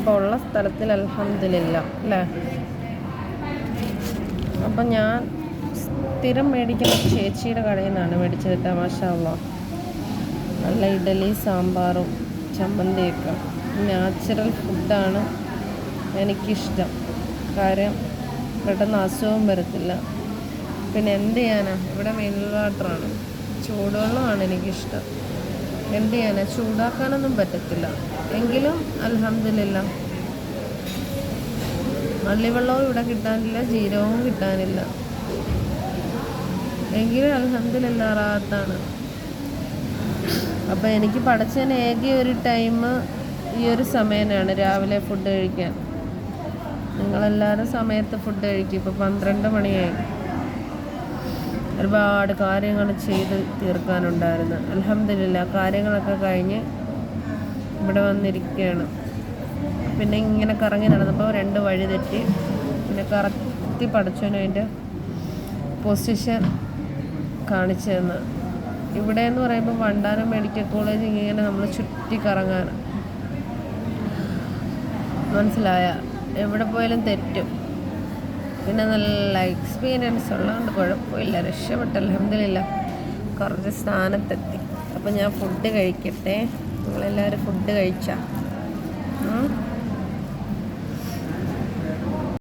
ഇപ്പോൾ ഉള്ള സ്ഥലത്തിൽ അലഹമില്ല അല്ലേ? അപ്പം ഞാൻ സ്ഥിരം മേടിക്കുന്ന ചേച്ചിയുടെ കടയിൽ നിന്നാണ് മേടിച്ചത് തമാശയുള്ള നല്ല ഇഡലി സാമ്പാറും ചമ്മന്തിയൊക്കെ. നാച്ചുറൽ ഫുഡാണ് എനിക്കിഷ്ടം. കാര്യം പെട്ടെന്ന് അസുഖം വരത്തില്ല. പിന്നെ എന്ത് ചെയ്യാനാ? ഇവിടെ മിനറൽ വാട്ടറാണ്. ചൂടുവെള്ളമാണ് എനിക്കിഷ്ടം. എന്ത് ചെയ്യാനാ? ചൂടാക്കാനൊന്നും പറ്റത്തില്ല. എങ്കിലും അലഹമില്ല മല്ലിവെള്ളവും ഇവിടെ കിട്ടാനില്ല ജീരവും കിട്ടാനില്ല. എങ്കിലും അലഹമില്ല റാത്താണ്. അപ്പം എനിക്ക് പഠിച്ചതിന് ഏകിയ ഒരു ടൈം ഈ ഒരു സമയനാണ് രാവിലെ ഫുഡ് കഴിക്കാൻ. നിങ്ങളെല്ലാവരും സമയത്ത് ഫുഡ് കഴിക്കും. ഇപ്പോൾ പന്ത്രണ്ട് മണിയായി. ഒരുപാട് കാര്യങ്ങൾ ചെയ്ത് തീർക്കാനുണ്ടായിരുന്നു. അലഹമില്ല കാര്യങ്ങളൊക്കെ കഴിഞ്ഞ് ഇവിടെ വന്നിരിക്കുകയാണ്. പിന്നെ ഇങ്ങനെ കറങ്ങി നടന്നപ്പോൾ രണ്ട് വഴി തെറ്റി. പിന്നെ കറക്റ്റ് പഠിച്ചവന് അതിന്റെ പൊസിഷൻ കാണിച്ചു തന്ന്. ഇവിടെ എന്ന് പറയുമ്പോൾ വണ്ടാനം മെഡിക്കൽ കോളേജ് ഇങ്ങനെ നമ്മൾ ചുറ്റി കറങ്ങാൻ മനസ്സിലായ? എവിടെ പോയാലും തെറ്റും. പിന്നെ നല്ല എക്സ്പീരിയൻസ് ഉള്ളതുകൊണ്ട് കുഴപ്പമില്ല രക്ഷപ്പെട്ട അലഹമില്ല കുറച്ച് സ്ഥാനത്തെത്തി. അപ്പം ഞാൻ ഫുഡ് കഴിക്കട്ടെ. നിങ്ങളെല്ലാവരും ഫുഡ് കഴിച്ചാ. ഉം?